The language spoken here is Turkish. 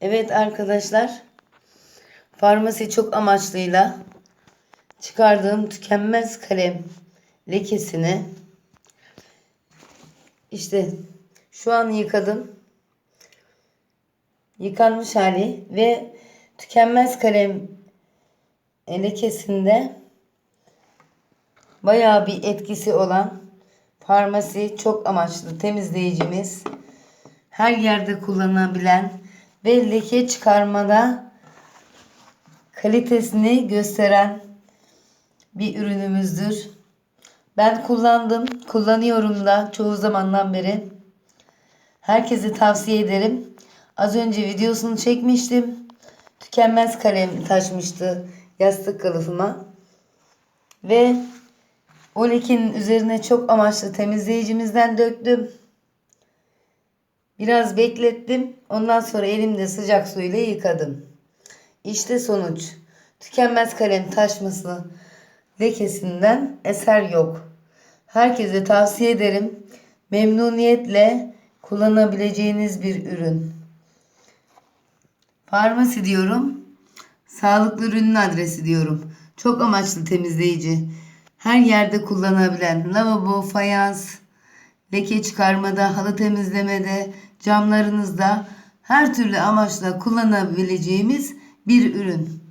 Evet arkadaşlar. Farmasi çok amaçlıyla çıkardığım tükenmez kalem lekesini işte şu an yıkadım. Yıkanmış hali ve tükenmez kalem lekesinde bayağı bir etkisi olan farmasi çok amaçlı temizleyicimiz her yerde kullanılabilen ve leke çıkarmada kalitesini gösteren bir ürünümüzdür. Ben kullandım, kullanıyorum da çoğu zamandan beri. Herkese tavsiye ederim. Az önce videosunu çekmiştim. Tükenmez kalem taşmıştı yastık kılıfıma. Ve o lekenin üzerine çok amaçlı temizleyicimizden döktüm. Biraz beklettim. Ondan sonra elimde sıcak suyla yıkadım. İşte sonuç. Tükenmez kalem taşması lekesinden eser yok. Herkese tavsiye ederim. Memnuniyetle kullanabileceğiniz bir ürün. Farmasi diyorum. Sağlıklı ürünün adresi diyorum. Çok amaçlı temizleyici. Her yerde kullanabilen lavabo, fayans, leke çıkarmada, halı temizlemede, camlarınızda her türlü amaçla kullanabileceğimiz bir ürün.